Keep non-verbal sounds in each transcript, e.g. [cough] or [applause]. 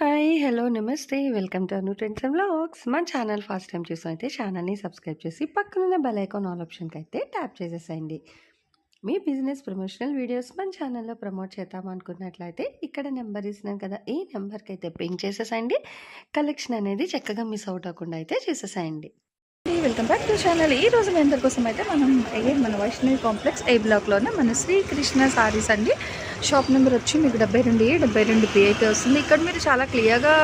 Hi hello నమస్తే. Welcome to Anu trends and blogs మన channel first time చూసారైతే ఛానల్ని సబ్స్క్రైబ్ చేసి పక్కనున్న బెల్ ఐకాన్ ఆల్ ఆప్షన్కి అయితే ట్యాప్ చేసేసేయండి. మీ బిజినెస్ ప్రమోషనల్ వీడియోస్ మన ఛానల్లో ప్రమోట్ చేద్దాం అనుకున్నట్లయితే ఇక్కడ నెంబర్ ఇస్తున్నాను కదా ఈ నెంబర్కి అయితే పింక్ చేసేసేయండి. కలెక్షన్ అనేది చక్కగా మిస్ అవుట్ అవ్వకుండా అయితే చేసేసేయండి. వెల్కమ్ బ్యాక్ టు ఛానల్ ఈ రోజు మీ అందరి కోసం అయితే మనం ఏ మన వైష్ణవి కాంప్లెక్స్ ఏ బ్లాక్లోనే మన శ్రీకృష్ణ సారీస్ అండి. షాప్ నెంబర్ వచ్చి మీకు డెబ్బై రెండు ఏ డెబ్బై రెండు బి అయితే వస్తుంది. ఇక్కడ మీరు చాలా క్లియర్గా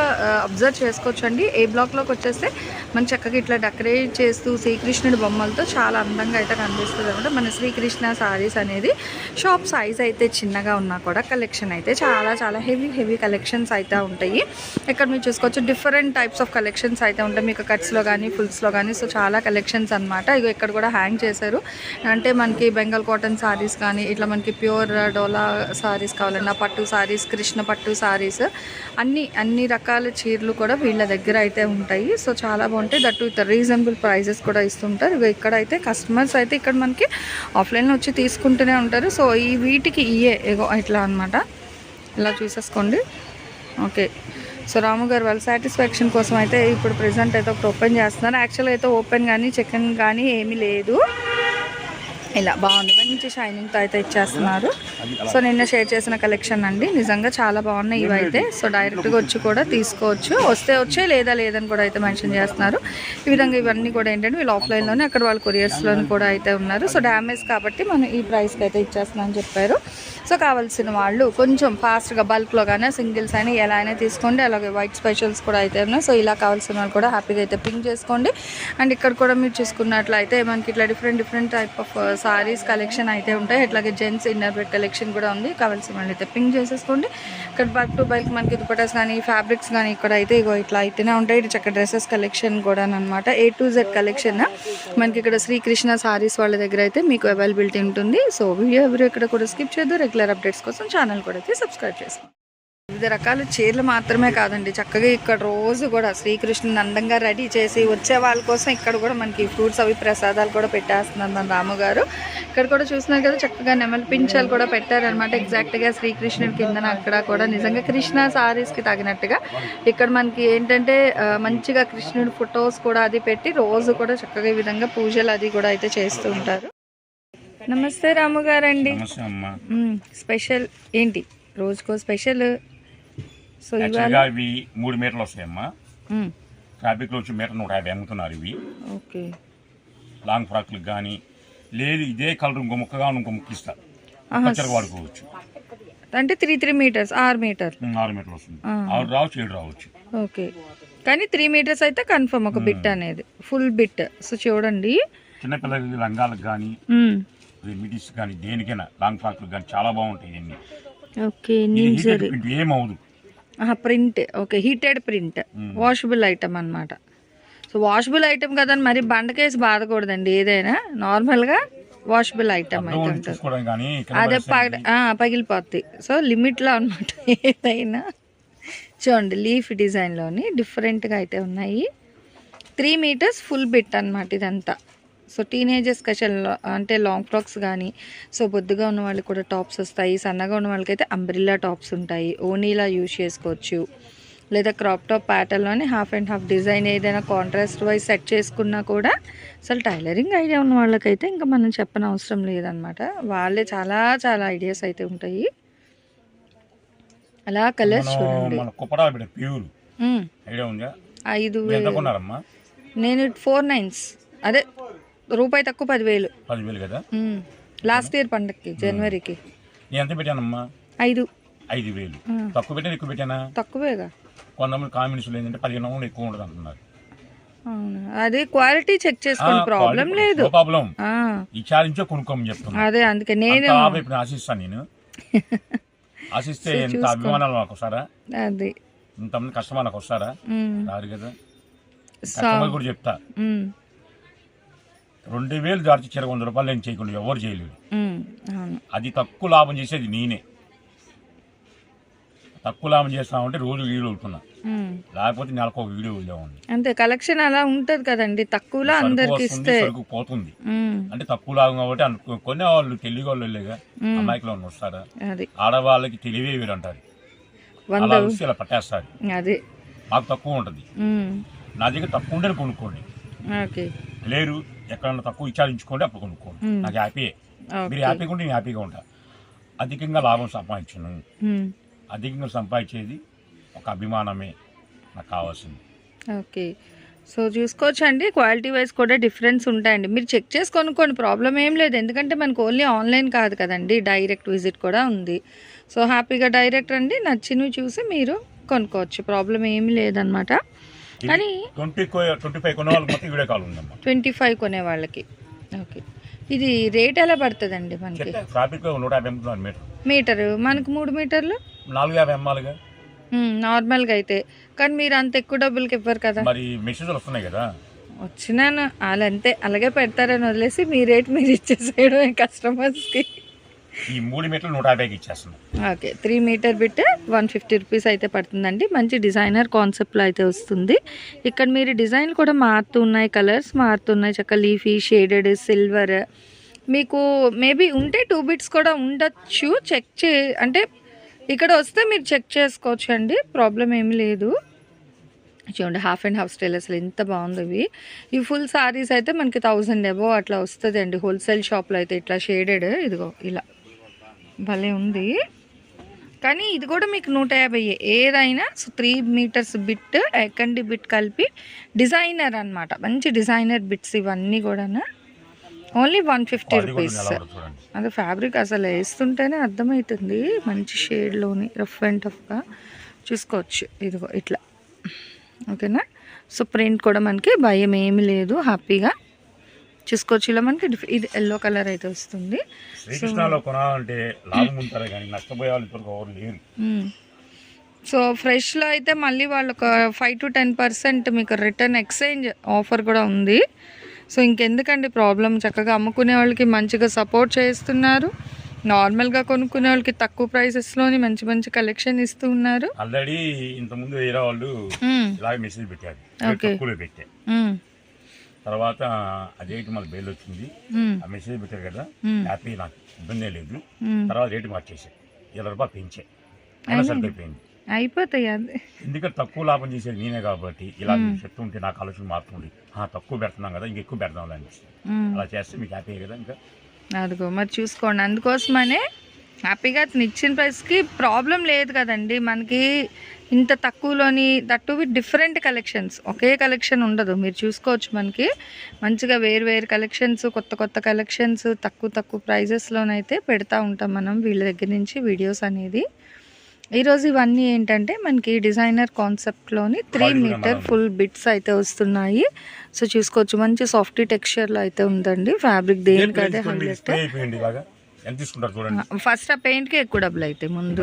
అబ్జర్వ్ చేసుకోవచ్చు అండి ఏ బ్లాక్లోకి వచ్చేస్తే మన చక్కగా ఇట్లా డెకరేట్ చేస్తూ శ్రీకృష్ణుడి బొమ్మలతో చాలా అందంగా అయితే కనిపిస్తుంది అనమాట మన శ్రీకృష్ణ సారీస్ అనేది షాప్ సైజ్ అయితే చిన్నగా ఉన్నా కూడా కలెక్షన్ అయితే చాలా చాలా హెవీ హెవీ కలెక్షన్స్ అయితే ఉంటాయి. ఇక్కడ మీరు చూసుకోవచ్చు డిఫరెంట్ టైప్స్ ఆఫ్ కలెక్షన్స్ అయితే ఉంటాయి. మీకు కట్స్లో కానీ ఫుల్స్లో కానీ సో చాలా కలెక్షన్స్ అనమాట ఇగో ఇక్కడ కూడా హ్యాంగ్ చేశారు. అంటే మనకి బెంగాల్ కాటన్ సారీస్ కానీ ఇట్లా మనకి ప్యూర్ డోలా సారీస్ కావాలన్నా పట్టు సారీస్ కృష్ణ పట్టు సారీస్ అన్ని అన్ని రకాల చీరలు కూడా వీళ్ళ దగ్గర అయితే ఉంటాయి. సో చాలా బాగుంటాయి. దట్ విత్ రీజనబుల్ ప్రైజెస్ కూడా ఇస్తుంటారు. ఇగో ఇక్కడ అయితే కస్టమర్స్ అయితే ఇక్కడ మనకి ఆఫ్లైన్లో వచ్చి తీసుకుంటూనే ఉంటారు. సో ఈ వీటికి ఇయే ఇగో ఇట్లా అనమాట ఇలా చూసేసుకోండి. ఓకే. సో రాము గారు వాళ్ళ సాటిస్ఫాక్షన్ కోసం అయితే ఇప్పుడు ప్రెసెంట్ అయితే ఒకటి ఓపెన్ చేస్తున్నారు. యాక్చువల్గా అయితే ఓపెన్ కానీ చికెన్ కానీ ఏమీ లేదు. ఇలా బాగుంది. మంచి షైనింగ్తో అయితే ఇచ్చేస్తున్నారు. సో నిన్న షేర్ చేసిన కలెక్షన్ అండి. నిజంగా చాలా బాగున్నాయి ఇవి అయితే సో డైరెక్ట్గా వచ్చి కూడా తీసుకోవచ్చు. వస్తే వచ్చే లేదా లేదని కూడా అయితే మెన్షన్ చేస్తున్నారు. ఈ విధంగా ఇవన్నీ కూడా ఏంటంటే వీళ్ళు ఆఫ్లైన్లోనే అక్కడ వాళ్ళు కొరియర్స్లోని కూడా అయితే ఉన్నారు. సో డ్యామేజ్ కాబట్టి మనం ఈ ప్రైస్కి అయితే ఇచ్చేస్తున్నామని చెప్పారు. సో కావాల్సిన వాళ్ళు కొంచెం ఫాస్ట్గా బల్క్లో కానీ సింగిల్స్ అయినా ఎలా అయినా తీసుకోండి. అలాగే వైట్ స్పెషల్స్ కూడా అయితే ఉన్నాయి. సో ఇలా కావాల్సిన వాళ్ళు కూడా హ్యాపీగా అయితే పింక్ చేసుకోండి. అండ్ ఇక్కడ కూడా మీరు చూసుకున్నట్లయితే మనకి ఇట్లా different different type of saris collection అయితే ఉంటాయి. అట్లాగే gents inner bed collection collection కూడా ఉంది. కావాల్సిన వాళ్ళు అయితే పింక్ చేసేసుకోండి. ఇక్కడ బల్క్ టు బైక్ మనకి దుపటాస్ కానీ ఫ్యాబ్రిక్స్ కానీ ఇక్కడ అయితే ఇగో ఇట్లా అయితేనే ఉంటాయి. ఇటు చక్క డ్రెస్సెస్ కలెక్షన్ కూడా అనమాట ఏ టు జెడ్ కలెక్షన్ మనకి ఇక్కడ శ్రీకృష్ణ సారీస్ వాళ్ళ దగ్గర అయితే మీకు అవైలబిలిటీ ఉంటుంది. సో వీడియో ఎవరు ఇక్కడ కూడా స్కిప్ చేయొద్దు. రెగ్యులర్ అప్డేట్స్ కోసం ఛానల్ కూడా అయితే సబ్స్క్రైబ్ చేసుకోండి. వివిధ రకాల చీరలు మాత్రమే కాదండి. చక్కగా ఇక్కడ రోజు కూడా శ్రీకృష్ణుని అందంగా రెడీ చేసి వచ్చే వాళ్ళ కోసం ఇక్కడ కూడా మనకి ఫ్రూట్స్ అవి ప్రసాదాలు కూడా పెట్టేస్తున్నారు మన రాము గారు. ఇక్కడ కూడా చూస్తున్నారు కదా చక్కగా నెమలి పింఛాలు కూడా పెట్టారనమాట ఎగ్జాక్ట్గా శ్రీకృష్ణుడి కిందన అక్కడ కూడా నిజంగా కృష్ణ సారీస్కి తగినట్టుగా. ఇక్కడ మనకి ఏంటంటే మంచిగా కృష్ణుడి ఫొటోస్ కూడా అది పెట్టి రోజు కూడా చక్కగా ఈ విధంగా పూజలు అది కూడా అయితే చేస్తూ ఉంటారు. నమస్తే రాము గారండి. నమస్తే అమ్మా. మ్మ్. స్పెషల్ ఏంటి? రోజుకో స్పెషల్? సో యాక్చువల్గా ఇవి మూడు మీటర్లు వస్తాయమ్మా. మ్మ్. ఫ్యాబ్రిక్లో వచ్చి మీటర్ నూట యాభై అమ్ముతున్నారు ఇవి. ఓకే. లాంగ్ ఫ్రాక్లకు కానీ లేదు ఇదే కలర్ ఇంకో ముక్కగా ఇంకో ముక్క ఇస్తా. ఆహా. పచ్చడి వాడుకోవచ్చు. అంటే త్రీ త్రీ మీటర్స్ ఆరు మీటర్. ఆరు మీటర్లు వస్తుంది. ఆరు రావచ్చు ఏడు రావచ్చు. ఓకే. కానీ త్రీ మీటర్స్ అయితే కన్ఫర్మ్ ఒక బిట్ అనేది. Full bit. సో చూడండి. చిన్నపిల్లలకి లంగాలకు కానీ. మిడిస్ కానీ దేనికైనా లాంగ్ ఫ్రాక్లకు కానీ చాలా బాగుంటాయి ఇవన్నీ. Okay ఏమవుదు print. Okay heated print. Washable item అన్నమాట. సో వాషబుల్ ఐటమ్ కదని మరి బండకేసి బాధకూడదండి ఏదైనా? నార్మల్గా వాషబుల్ ఐటమ్ అయితే ఉంటుంది. కింద అదే పగిలిపోద్ది. సో లిమిట్లో అనమాట [laughs] ఏదైనా. చూడండి లీఫ్ డిజైన్లోని డిఫరెంట్గా అయితే ఉన్నాయి. త్రీ మీటర్స్ ఫుల్ బిట్ అనమాట ఇదంతా. సో టీనేజర్స్ స్పెషల్ అంటే లాంగ్ ఫ్రాక్స్ కానీ సో బొద్దుగా ఉన్న వాళ్ళకి కూడా టాప్స్ వస్తాయి సన్నగా ఉన్న వాళ్ళకైతే అంబ్రిల్లా టాప్స్ ఉంటాయి ఓనీలా యూజ్ చేసుకోవచ్చు. లేదా క్రాప్ టాప్ ప్యాటర్న్లోనే హాఫ్ అండ్ హాఫ్ డిజైన్ ఏదైనా కాంట్రాస్ట్ వైజ్ సెట్ చేసుకున్నా కూడా అసలు టైలరింగ్ ఐడియా ఉన్న వాళ్ళకైతే ఇంకా మనం చెప్పని అవసరం లేదనమాట వాళ్ళే చాలా చాలా ఐడియాస్ అయితే ఉంటాయి. అలా కలర్స్ చూడండి. ఐదు నేను ఫోర్ నైన్స్ అదే రూపాయి తక్కువ పదివేలు. పదివేలు కదా. లాస్ట్ ఇయర్ పండగకి జనవరికి. నేను ఎంత పెట్టానమ్మా? ఐదు. ఐదు వేలు. తక్కువ పెట్టాను ఎక్కువ పెట్టానా? తక్కువేగా. కొంతమంది కామెంట్స్ ఏంటంటే పదిహేను వందలు ఎక్కువ ఉండదు అంటున్నారు అది క్వాలిటీ చెక్ చేసుకోండి ప్రాబ్లం లేదు. ప్రాబ్లం. ఈ ఛాలెంజ్ కొనుక్కోమని చెప్తున్నా. అదే అందుకే నేను ఇప్పుడు ఆశిస్తాను నేను. [laughs] ఆశిస్తే ఎంత అభిమానాలు నాకు వస్తారా? అది. ఇంతమంది కస్టమర్ నాకు వస్తారా. రారు కదా? కస్టమర్ కూడా చెప్తా. రెండు వేలు దాచి చిరగ వంద రూపాయలు నేను చేయకుండా ఎవరు. అవును. అది తక్కువ లాభం చేసేది నేనే. తక్కువ లాభం చేస్తామంటే రోజు వీడియో వెళ్తున్నా. లేకపోతే నెలకు ఒక వీడియో వెళ్ళేవాడిని అంతే కలెక్షన్ అలా ఉంటది కదండి. తక్కువలో అందరికి ఇస్తే. పోతుంది. అంటే తక్కువ లాభం కాబట్టి కొన్ని వాళ్ళు తెలివి వాళ్ళు వెళ్ళేగా. మ్మ్. అమ్మాయికి వస్తారా? ఆడవాళ్ళకి తెలివే వేరు అంటారు. అలా ఇలా పట్టేస్తారు. అదే. మాకు తక్కువ ఉంటుంది. నా దగ్గర తక్కువ ఉంటేనే కొనుక్కోండి. లేరు. ఎక్కడన్నా తక్కువ ఇచ్చారించుకోండి అప్పుడు కొనుక్కోండి. నాకు హ్యాపీయే మీరు హ్యాపీగా ఉంటే నేను హ్యాపీగా ఉంటా. అధికంగా లాభం సంపాదించను. అధికంగా సంపాదించేది ఒక అభిమానమే నాకు కావాల్సింది. ఓకే. సో చూసుకోవచ్చండి. క్వాలిటీ వైజ్ కూడా డిఫరెన్స్ ఉంటాయండి. మీరు చెక్ చేసి కొనుక్కోండి. ప్రాబ్లం ఏం లేదు. ఎందుకంటే మనకు ఓన్లీ ఆన్లైన్ కాదు కదండి. డైరెక్ట్ విజిట్ కూడా ఉంది. సో హ్యాపీగా డైరెక్ట్ రండి. నచ్చినవి చూసి మీరు కొనుక్కోవచ్చు. ప్రాబ్లం ఏమీ లేదనమాట కానీ ట్వంటీ ట్వంటీ ఫైవ్ కొనే వాళ్ళకి మొత్తం వీడియో కాల్ ఉందమ్మా. ట్వంటీ ఫైవ్ కొనే వాళ్ళకి. ఓకే. ఇది రేట్ ఎలా పడుతుందండి మనకి? ట్రాఫిక్ నూట యాభై అమ్ముతున్నాను మీటర్. మీటరు? మనకు మూడు మీటర్లు? నాలుగు యాభై నార్మల్గా అయితే. కానీ మీరు అంత ఎక్కువ డబ్బులకి ఇవ్వరు కదా. మరి మెసేజ్లు వస్తున్నాయి కదా. వచ్చినాను. వాళ్ళు అంతే అలాగే పెడతారని వదిలేసి మీ రేట్ మీరు ఇచ్చేసేయడం కస్టమర్స్కి. ఈ మూడు మీటర్లు నూట యాభైకి ఇచ్చేస్తున్నాం. Okay three metre bit one fifty rupees అయితే పడుతుందండి. మంచి డిజైనర్ కాన్సెప్ట్లో అయితే వస్తుంది. ఇక్కడ మీరు డిజైన్ కూడా మారుతున్నాయి కలర్స్ మారుతున్నాయి. చక్క లీఫీ షేడెడ్ సిల్వర్ మీకు మేబీ ఉంటే టూ బిట్స్ కూడా ఉండొచ్చు. చెక్ చే అంటే ఇక్కడ వస్తే మీరు చెక్ చేసుకోవచ్చు అండి. ప్రాబ్లం ఏమి లేదు. చూడండి హాఫ్ అండ్ హాఫ్ స్టైల్ అసలు ఎంత బాగుంది ఇవి ఈ ఫుల్ సారీస్ అయితే మనకి థౌజండ్ ఎబో అట్లా వస్తుంది అండి హోల్సేల్ షాప్లో అయితే ఇట్లా షేడెడ్ ఇదిగో ఇలా. భలే ఉంది. కానీ ఇది కూడా మీకు నూట యాభై ఏదైనా సో త్రీ మీటర్స్ బిట్ ఎకండి బిట్ కలిపి డిజైనర్ అన్నమాట. మంచి డిజైనర్ బిట్స్ ఇవన్నీ కూడా ఓన్లీ వన్ ఫిఫ్టీ రూపీస్. అది ఫ్యాబ్రిక్ అసలు వేస్తుంటేనే అర్థమవుతుంది. మంచి షేడ్లోని రఫ్ అండ్ టఫ్గా చూసుకోవచ్చు. ఇదిగో ఇట్లా. ఓకేనా? సో ప్రింట్ కూడా మనకి భయం ఏమి లేదు. హ్యాపీగా చూసుకోవచ్చు ఇలా మనకి ఇది ఎల్లో కలర్ అయితే వస్తుంది. శ్రీకృష్ణలో కొనాలంటే లాభం ఉంటారు కానీ నష్టపోయే వాళ్ళు ఇప్పటికి ఎవరు లేరు. మ్మ్. సో ఫ్రెష్లో అయితే మళ్ళీ వాళ్ళు ఒక ఫైవ్ టు టెన్ పర్సెంట్ మీకు రిటర్న్ ఎక్స్చేంజ్ ఆఫర్ కూడా ఉంది. సో ఇంకెందుకండి ప్రాబ్లం చక్కగా అమ్ముకునే వాళ్ళకి మంచిగా సపోర్ట్ చేస్తున్నారు. నార్మల్గా కొనుక్కునే వాళ్ళకి తక్కువ ప్రైసెస్లోని మంచి మంచి కలెక్షన్ ఇస్తూ ఉన్నారు. ఆల్రెడీ ఇంతకుముందు వేరే వాళ్ళు మెసేజ్ పెట్టారు. ఓకే. తర్వాత అదేంటి మళ్ళీ బెయిల్ వచ్చింది. ఆ మెసేజ్ పెట్టారు కదా. హ్యాపీ నాకు ఇబ్బంది లేదు. తర్వాత రేటు మార్చేసా. ఇరవై రూపాయలు పెంచే. అయినా సరిపోయింది అయిపోతాయి ఎందుకంటే తక్కువ లాభం చేసేది నేనే కాబట్టి ఇలా మీరు చెప్తుంటే నాకు ఆలోచన మారుతుంది. తక్కువ పెడుతున్నాం కదా ఇంక ఎక్కువ పెడదాం అనిపిస్తుంది. మ్మ్. అలా చేస్తే మీకు హ్యాపీ కదా ఇంకా. అదిగో మరి చూసుకోండి. అందుకోసమనే హ్యాపీగా అతను ఇచ్చిన ప్రైస్కి ప్రాబ్లం లేదు కదండి. మనకి ఇంత తక్కువలోని దట్టు విత్ డిఫరెంట్ కలెక్షన్స్ ఒకే కలెక్షన్ ఉండదు. మీరు చూసుకోవచ్చు మనకి. మంచిగా వేరు వేరు కలెక్షన్స్ కొత్త కొత్త కలెక్షన్స్ తక్కువ తక్కువ ప్రైజెస్లోనైతే పెడతా ఉంటాం మనం వీళ్ళ దగ్గర నుంచి వీడియోస్ అనేది. ఈరోజు ఇవన్నీ ఏంటంటే మనకి డిజైనర్ కాన్సెప్ట్లోని త్రీ మీటర్ ఫుల్ బిట్స్ అయితే వస్తున్నాయి. సో చూసుకోవచ్చు. మంచి సాఫ్ట్ టెక్స్చర్లో అయితే ఉందండి. ఫ్యాబ్రిక్ దేనికి అదే హైలైట్ స్ప్రే అయిపోయింది ఇలాగా. ఎంత తీసుకుంటారు చూడండి. ఫస్ట్ ఆ పెయింట్కి ఎక్కువ డబ్బులు అవుతాయి ముందు.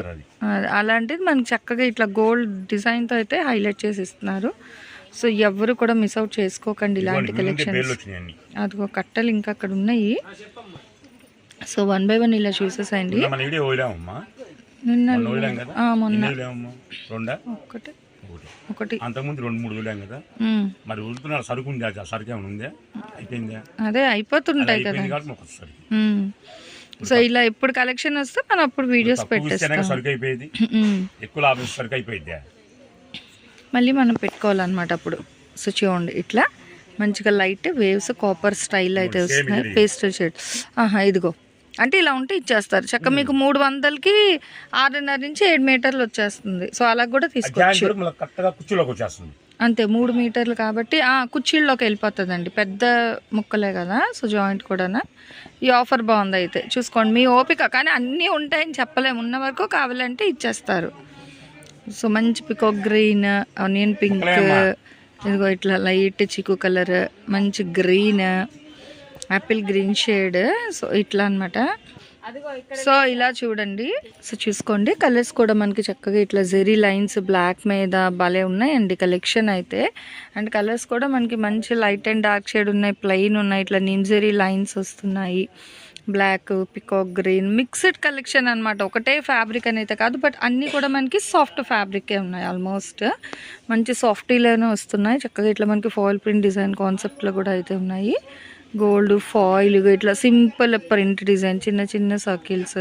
అలాంటిది మనకి చక్కగా ఇట్లా గోల్డ్ డిజైన్తో అయితే హైలైట్ చేసి ఇస్తున్నారు సో ఎవరు కూడా మిస్ అవుట్ చేసుకోకండి ఇలాంటి కలెక్షన్స్. అదిగో కట్టలు ఇంకా అక్కడ ఉన్నాయి. సో వన్ బై వన్ ఇలా చూసేసండి నిన్న మొన్న వదిలాం కదా? ఆ, మొన్న. ఎన్ని వదిలామమ్మా రెండా? ఒకటి. ఒకటి. ఒకటి. అంతకుముందు రెండు మూడు వదిలాం కదా? ఉమ్, మరి వదులుతున్నారు సరుకు ఉంది? ఆ సరుకు ఏమైనా ఉందా? అయిపోయిందా? అదే అయిపోతుంటాయి కదా. సో ఇలా ఎప్పుడు కలెక్షన్ వస్తే మనం అప్పుడు వీడియోస్ పెట్టేస్తాం. ఎక్కువ లాభం మళ్ళీ మనం పెట్టుకోవాలన్నమాట అప్పుడు. సో చూడండి ఇట్లా మంచిగా లైట్ వేవ్స్ కాపర్ స్టైల్ అయితే వస్తున్నాయి. ఇది. పేస్టల్ షేడ్ ఆహా ఇదిగో. అంటే ఇలా ఉంటే ఇచ్చేస్తారు. చక్క మీకు మూడు వందలకి ఆరున్నర నుంచి ఏడు మీటర్లు వచ్చేస్తుంది. సో అలా కూడా తీసుకోవచ్చు. అంతే మూడు మీటర్లు కాబట్టి ఆ కుర్చీల్లోకి వెళ్ళిపోతుందండి. పెద్ద ముక్కలే కదా సో జాయింట్ కూడా ఈ ఆఫర్ బాగుంది అయితే చూసుకోండి మీ ఓపిక. కానీ అన్నీ ఉంటాయని చెప్పలేము. ఉన్న వరకు కావాలంటే ఇచ్చేస్తారు. సో మంచి పికాక్ గ్రీన్ ఆనియన్ పింక్? ఇదిగో ఇట్లా లైట్ చిక్కు కలర్ మంచి green apple green shade. So ఇట్లా అన్నమాట. సో ఇలా చూడండి. సో చూసుకోండి. కలర్స్ కూడా మనకి చక్కగా ఇట్లా జెరీ లైన్స్ బ్లాక్ మీద భలే ఉన్నాయండి కలెక్షన్ అయితే. అండ్ కలర్స్ కూడా మనకి మంచి లైట్ అండ్ డార్క్ షేడ్ ఉన్నాయి ప్లెయిన్ ఉన్నాయి ఇట్లా నిమ్జెరీ లైన్స్ వస్తున్నాయి. Black peacock green mixed collection అన్నమాట. ఒకటే ఫ్యాబ్రిక్ అనేది కాదు బట్ అన్నీ కూడా మనకి సాఫ్ట్ ఫ్యాబ్రికే ఉన్నాయి ఆల్మోస్ట్ మంచి సాఫ్టీలోనే వస్తున్నాయి. చక్కగా ఇట్లా మనకి ఫాయిల్ ప్రింట్ డిజైన్ కాన్సెప్ట్లో కూడా అయితే ఉన్నాయి. గోల్డ్ ఫాయిల్ ఇట్లా సింపుల్ ప్రింట్ డిజైన్ చిన్న చిన్న సర్కిల్స్.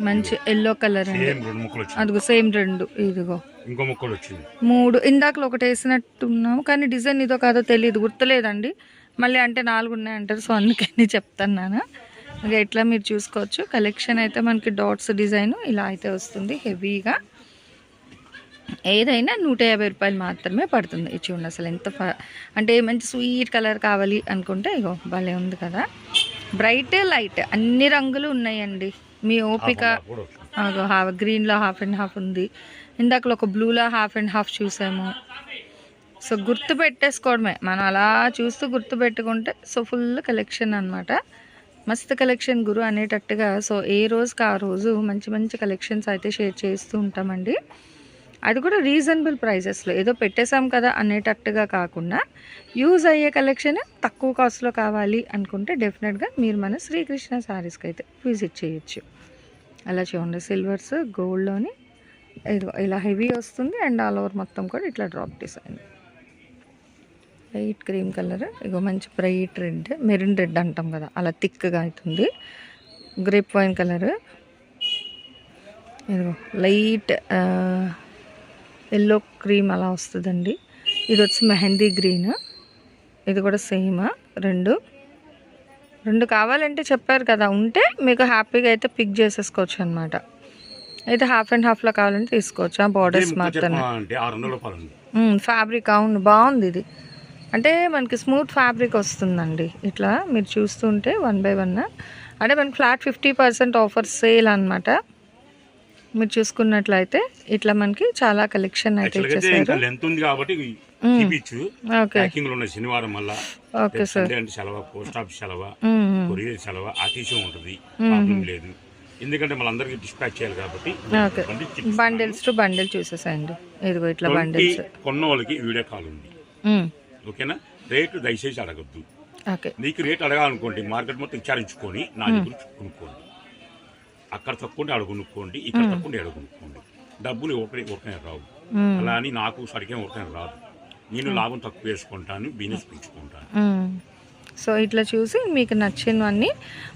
మంచి ఎల్లో కలర్ అదిగో సేమ్ రెండు ఇదిగో. ఇంకో ముక్కలు వచ్చింది. మూడు ఇందాకలో ఒకటి వేసినట్టున్నాము కానీ డిజైన్ ఇదో కాదో తెలియదు గుర్తులేదండి. మళ్ళీ అంటే నాలుగు ఉన్నాయంటారు సో అందుకని [laughs] చెప్తున్నాను. ఇక ఇట్లా మీరు చూసుకోవచ్చు. కలెక్షన్ అయితే మనకి డాట్స్ డిజైన్ ఇలా అయితే వస్తుంది హెవీగా. ఏదైనా నూట యాభై రూపాయలు మాత్రమే పడుతుంది ఇది చూడండి అసలు ఎంత ఫ- అంటే మంచి స్వీట్ కలర్ కావాలి అనుకుంటే ఇగో భలే ఉంది కదా. బ్రైట్ లైట్ అన్ని రంగులు ఉన్నాయండి. మీ ఓపిక హాఫ్ గ్రీన్లో హాఫ్ అండ్ హాఫ్ ఉంది. ఇందాకలో ఒక బ్లూలో హాఫ్ అండ్ హాఫ్ చూసాము. సో గుర్తు పెట్టేసుకోవడమే. మనం అలా చూస్తూ గుర్తు పెట్టుకుంటే సో ఫుల్ కలెక్షన్ అన్నమాట. మస్తు కలెక్షన్ గురు అనేటట్టుగా. సో ఏ రోజుకి ఆ రోజు మంచి మంచి కలెక్షన్స్ అయితే షేర్ చేస్తూ ఉంటామండి. అది కూడా రీజనబుల్ ప్రైజెస్లో ఏదో పెట్టేశాం కదా అనేటట్టుగా కాకుండా యూజ్ అయ్యే కలెక్షన్ తక్కువ కాస్ట్లో కావాలి అనుకుంటే డెఫినెట్గా మీరు మన శ్రీకృష్ణ శారీస్కి అయితే విజిట్ చేయొచ్చు. అలా చూడండి సిల్వర్స్ గోల్డ్లోని ఇలా హెవీ వస్తుంది అండ్ ఆల్ ఓవర్ మొత్తం కూడా ఇట్లా drop design light cream colour ఇగో మంచి బ్రైట్ రెడ్ మెరిన్ రెడ్ అంటాం కదా అలా థిక్గా అవుతుంది. గ్రేప్ వైన్ కలర్ ఇదిగో లైట్ ఎల్లో క్రీమ్ అలా వస్తుందండి. ఇది వచ్చి మెహందీ గ్రీన్. ఇది కూడా సేమ్. రెండు. రెండు కావాలంటే చెప్పారు కదా ఉంటే మీకు హ్యాపీగా అయితే పిక్ చేసేసుకోవచ్చు అనమాట అయితే హాఫ్ అండ్ హాఫ్లో కావాలంటే తీసుకోవచ్చు. ఆ బార్డర్స్ మాత్రమే. ఫ్యాబ్రిక్ అవును బాగుంది ఇది. అంటే మనకి స్మూత్ ఫ్యాబ్రిక్ వస్తుందండి. ఇట్లా మీరు చూస్తుంటే వన్ బై వన్ అంటే మనకి flat fifty percent offer sale అనమాట. మీరు చూసుకున్నట్లయితే ఇట్లా మనకి చాలా కలెక్షన్ అయితే ఇచ్చేసారు. లెంత్ ఉంది కాబట్టి శనివారం మళ్ళా. Okay sir. సండే అంటే సెలవు పోస్ట్ ఆఫీస్ సెలవు. కొరియర్ సెలవు ఆర్టీసీ ఉంటుంది. లేదు. ఎందుకంటే మనందరికి డిస్పాచ్ చేయాలి కాబట్టి బండిల్స్ టు బండిల్ చూసేసాయండి. ఇదిగో ఇట్లా బండిల్స్ కొన్న వాళ్ళకి వీడియో కాల్ ఉంది. ఓకేనా? రేటు దయచేసి అడగద్దు. ఓకే. నీకు రేట్ అడగాలనుకోండి మార్కెట్ మొత్తం విచారించుకొని నా దగ్గర కొనుక్కోండి. అక్కడ తక్కువ కొనుక్కోండి ఇక్కడ తక్కువ కొనుక్కోండి డబ్బులు ఒకరి ఒకనే రావు. అలా అని నాకు సరిగ్గా ఒకనే రాదు. నేను లాభం తక్కువ వేసుకుంటాను బిజినెస్ పెంచుకుంటాను. సో ఇట్లా చూసి మీకు నచ్చినవన్నీ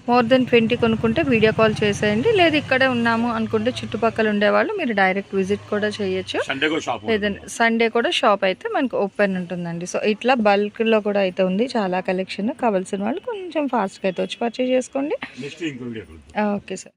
మోర్ దెన్ ట్వంటీ కొనుక్కుంటే వీడియో కాల్ చేసేయండి. లేదు ఇక్కడే ఉన్నాము అనుకుంటే చుట్టుపక్కల ఉండేవాళ్ళు మీరు డైరెక్ట్ విజిట్ కూడా చేయొచ్చు. లేదంటే సండే కూడా షాప్ అయితే మనకు ఓపెన్ ఉంటుందండి. సో ఇట్లా బల్క్లో కూడా అయితే ఉంది చాలా కలెక్షన్ కావాల్సిన వాళ్ళు కొంచెం ఫాస్ట్గా అయితే వచ్చి పర్చేజ్ చేసుకోండి. Okay sir.